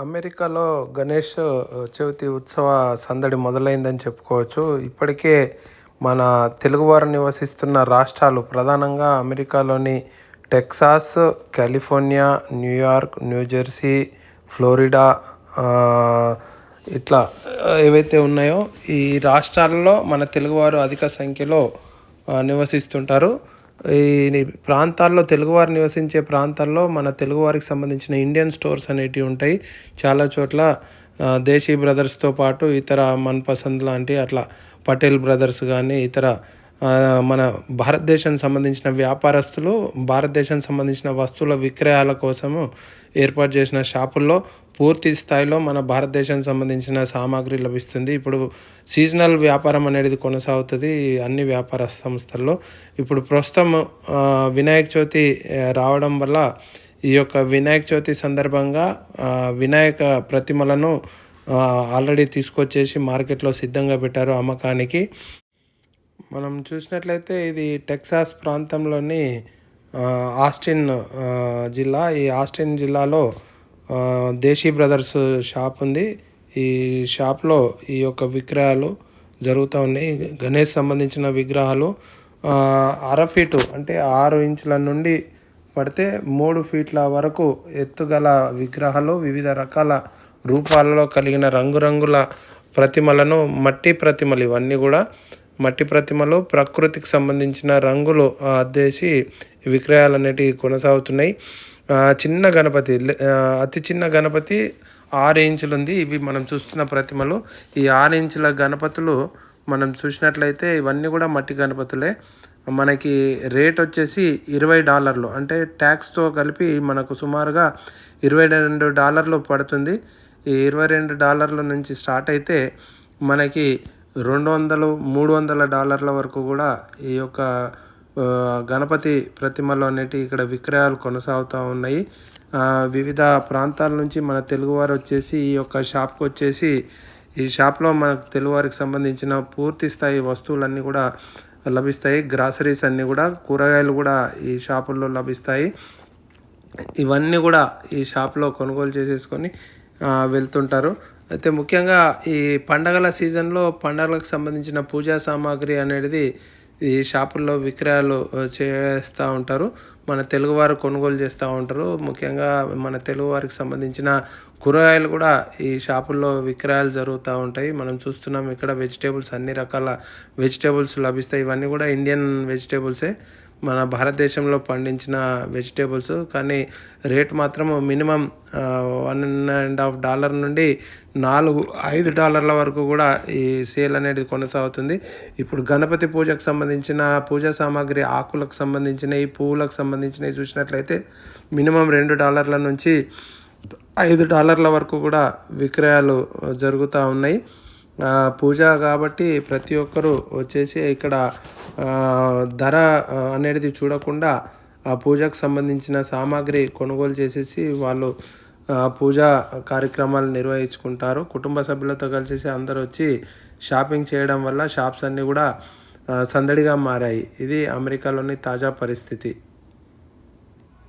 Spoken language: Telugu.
అమెరికాలో గణేష్ చవితి ఉత్సవ సందడి మొదలైందని చెప్పుకోవచ్చు. ఇప్పటికే మన తెలుగువారు నివసిస్తున్న రాష్ట్రాలు ప్రధానంగా అమెరికాలోని Texas California New York New Jersey Florida ఇట్లా ఏవైతే ఉన్నాయో ఈ రాష్ట్రాల్లో మన తెలుగువారు అధిక సంఖ్యలో నివసిస్తుంటారు. ఈ ప్రాంతాల్లో తెలుగువారు నివసించే ప్రాంతాల్లో మన తెలుగువారికి సంబంధించిన ఇండియన్ స్టోర్స్ అనేటివి ఉంటాయి. చాలా చోట్ల దేశీ బ్రదర్స్తో పాటు ఇతర మన్పసంద్ లాంటి అట్లా పటేల్ బ్రదర్స్ కానీ ఇతర మన భారతదేశానికి సంబంధించిన వ్యాపారస్తులు భారతదేశానికి సంబంధించిన వస్తువుల విక్రయాల కోసము ఏర్పాటు చేసిన షాపుల్లో పూర్తి స్థాయిలో మన భారతదేశానికి సంబంధించిన సామాగ్రి లభిస్తుంది. ఇప్పుడు సీజనల్ వ్యాపారం అనేది కొనసాగుతుంది అన్ని వ్యాపార సంస్థల్లో. ఇప్పుడు ప్రస్తుతం వినాయక చవితి రావడం వల్ల ఈ యొక్క వినాయక చవితి సందర్భంగా వినాయక ప్రతిమలను ఆల్రెడీ తీసుకొచ్చేసి మార్కెట్లో సిద్ధంగా పెట్టారు అమ్మకానికి. మనం చూసినట్లయితే ఇది టెక్సాస్ ప్రాంతంలోని ఆస్టిన్ జిల్లా. ఈ ఆస్టిన్ జిల్లాలో దేశీ బ్రదర్స్ షాప్ ఉంది. ఈ షాప్లో ఈ యొక్క విక్రయాలు జరుగుతూ ఉన్నాయి. గణేష్ సంబంధించిన విగ్రహాలు అర ఫీటు అంటే ఆరు ఇంచుల నుండి పడితే మూడు ఫీట్ల వరకు ఎత్తుగల విగ్రహాలు వివిధ రకాల రూపాలలో కలిగిన రంగురంగుల ప్రతిమలను మట్టి ప్రతిమలు ఇవన్నీ కూడా మట్టి ప్రతిమలు ప్రకృతికి సంబంధించిన రంగులు అద్దేసి విక్రయాలు అనేటివి కొనసాగుతున్నాయి. చిన్న గణపతి అతి చిన్న గణపతి ఆరు ఇంచులు ఉంది ఇవి మనం చూస్తున్న ప్రతిమలు. ఈ ఆరు ఇంచుల గణపతులు మనం చూసినట్లయితే ఇవన్నీ కూడా మట్టి గణపతులే. మనకి రేట్ వచ్చేసి ఇరవై డాలర్లు. అంటే ట్యాక్స్తో కలిపి మనకు సుమారుగా ఇరవై రెండు డాలర్లు పడుతుంది. ఈ ఇరవై రెండు డాలర్ల నుంచి స్టార్ట్ అయితే మనకి రెండు వందలు మూడు వందల డాలర్ల వరకు కూడా ఈ యొక్క గణపతి ప్రతిమలు అనేటి ఇక్కడ విక్రయాలు కొనసాగుతూ ఉన్నాయి. వివిధ ప్రాంతాల నుంచి మన తెలుగువారు వచ్చేసి ఈ యొక్క షాప్కి వచ్చేసి ఈ షాప్లో మనకు తెలుగువారికి సంబంధించిన పూర్తి స్థాయి వస్తువులన్నీ కూడా లభిస్తాయి. గ్రాసరీస్ అన్నీ కూడా కూరగాయలు కూడా ఈ షాపుల్లో లభిస్తాయి. ఇవన్నీ కూడా ఈ షాప్లో కొనుగోలు చేసేసుకొని వెళ్తుంటారు. అయితే ముఖ్యంగా ఈ పండగల సీజన్లో పండగలకు సంబంధించిన పూజా సామాగ్రి అనేది ఈ షాపుల్లో విక్రయాలు చేస్తూ ఉంటారు. మన తెలుగువారు కొనుగోలు చేస్తూ ఉంటారు. ముఖ్యంగా మన తెలుగువారికి సంబంధించిన కూరగాయలు కూడా ఈ షాపుల్లో విక్రయాలు జరుగుతూ ఉంటాయి. మనం చూస్తున్నాం ఇక్కడ వెజిటేబుల్స్ అన్ని రకాల వెజిటేబుల్స్ లభిస్తాయి. ఇవన్నీ కూడా ఇండియన్ వెజిటేబుల్సే. మన భారతదేశంలో పండించిన వెజిటేబుల్స్ కానీ రేట్ మాత్రం minimum one and half dollar నుండి నాలుగు ఐదు డాలర్ల వరకు కూడా ఈ సేల్ అనేది కొనసాగుతుంది. ఇప్పుడు గణపతి పూజకు సంబంధించిన పూజా సామాగ్రి ఆకులకు సంబంధించిన ఈ పువ్వులకు సంబంధించినవి చూసినట్లయితే మినిమం రెండు డాలర్ల నుంచి ఐదు డాలర్ల వరకు కూడా విక్రయాలు జరుగుతూ ఉన్నాయి. పూజ కాబట్టి ప్రతి ఒక్కరూ వచ్చేసి ఇక్కడ ధర అనేది చూడకుండా ఆ పూజకు సంబంధించిన సామాగ్రి కొనుగోలు చేసేసి వాళ్ళు పూజా కార్యక్రమాలు నిర్వహించుకుంటారు. కుటుంబ సభ్యులతో కలిసేసి అందరూ వచ్చి షాపింగ్ చేయడం వల్ల షాప్స్ అన్నీ కూడా సందడిగా మారాయి. ఇది అమెరికాలోని తాజా పరిస్థితి.